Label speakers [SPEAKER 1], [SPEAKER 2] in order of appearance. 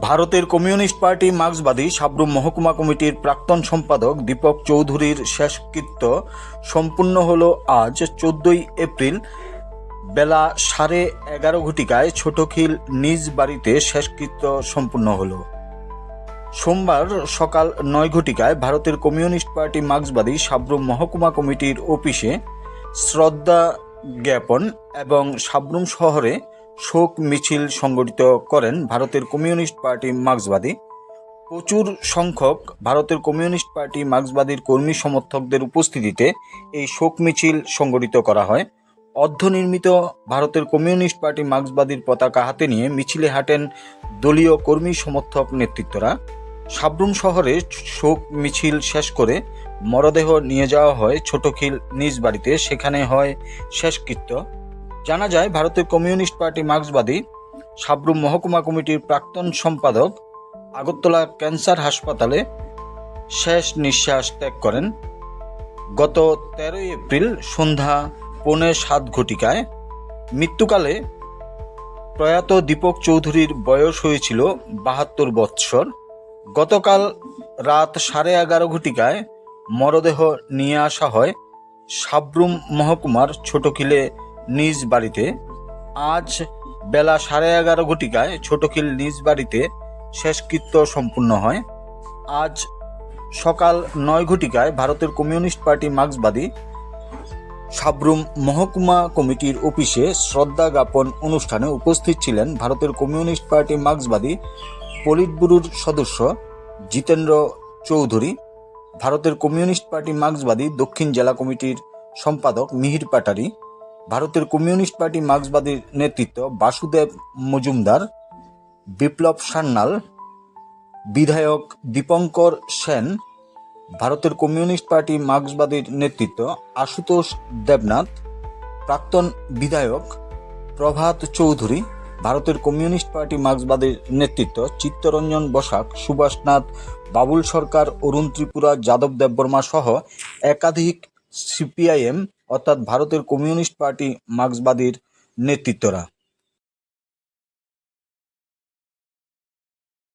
[SPEAKER 1] ভারতের communist party মার্ক্সবাদী Sabroom মহকুমা কমিটির প্রাক্তন সম্পাদক দীপক চৌধুরীর শেষকৃত্য সম্পূর্ণ হল আজ, চোদ্দই এপ্রিল, বেলা সাড়ে এগারো ঘটিকায় ছোটখিল নিজ বাড়িতে শেষকৃত্য সম্পূর্ণ হলো। সোমবার সকাল নয় ঘটিকায় ভারতের কমিউনিস্ট পার্টি মার্ক্সবাদী সাবরুম মহকুমা কমিটির অফিসে শ্রদ্ধা জ্ঞাপন এবং সাবরুম শহরে শোক মিছিল সংগঠিত করেন ভারতের কমিউনিস্ট পার্টি মার্ক্সবাদী। প্রচুর সংখ্যক ভারতের কমিউনিস্ট পার্টি মার্ক্সবাদীর কর্মী সমর্থকদের উপস্থিতিতে এই শোক মিছিল সংগঠিত করা হয়। অর্ধনির্মিত ভারতের কমিউনিস্ট পার্টি মার্ক্সবাদীর পতাকা হাতে নিয়ে মিছিলে হাঁটেন দলীয় কর্মী সমর্থক নেতৃত্বরা। সাবরুম শহরে শোক মিছিল শেষ করে মরদেহ নিয়ে যাওয়া হয় ছোটখিল নিজ বাড়িতে। সেখানে হয় শেষকৃত্য। জানা যায় ভারতের কমিউনিস্ট পার্টি মার্ক্সবাদী সাবরুম মহকুমা কমিটির প্রাক্তন সম্পাদক আগরতলা ক্যান্সার হাসপাতালে শেষ নিঃশ্বাস ত্যাগ করেন। গত তেরোই এপ্রিল সন্ধ্যা পৌনে সাত ঘটিকায় মৃত্যুকালে প্রয়াত দীপক চৌধুরীর বয়স হয়েছিল বাহাত্তর বৎসর। গতকাল রাত সাড়ে এগারো ঘটিকায় মরদেহ নিয়ে আসা হয় সাবরুম মহকুমার ছোটখিলে নিজ বাড়িতে। আজ বেলা সাড়ে এগারো ঘটিকায় ছোটখিল নিজ বাড়িতে শেষকৃত্য সম্পূর্ণ হয়। আজ সকাল নয় ঘটিকায় ভারতের কমিউনিস্ট পার্টি মার্ক্সবাদী সাবরুম মহকুমা কমিটির অফিসে শ্রদ্ধা জ্ঞাপন অনুষ্ঠানে উপস্থিত ছিলেন ভারতের কমিউনিস্ট পার্টি মার্ক্সবাদী পলিট ব্যুরোর সদস্য জিতেন্দ্র চৌধুরী, ভারতের কমিউনিস্ট পার্টি মার্ক্সবাদী দক্ষিণ জেলা কমিটির সম্পাদক মিহির পাটারি ভারতের কমিউনিস্ট পার্টি মার্ক্সবাদীর নেতৃত্ব বাসুদেব মজুমদার, বিপ্লব সান্যাল, বিধায়ক দীপঙ্কর সেন, ভারতের কমিউনিস্ট পার্টি মার্ক্সবাদীর নেতৃত্ব আশুতোষ দেবনাথ, প্রাক্তন বিধায়ক প্রভাত চৌধুরী, ভারতের কমিউনিস্ট পার্টি মার্ক্সবাদীর নেতৃত্ব চিত্তরঞ্জন বসাক, সুভাষনাথ বাবুল সরকার, অরুণ ত্রিপুরা, যাদব দেববর্মা সহ একাধিক সিপিআইএম অর্থাৎ ভারতের কমিউনিস্ট পার্টি মার্ক্সবাদীর নেতৃত্বরা।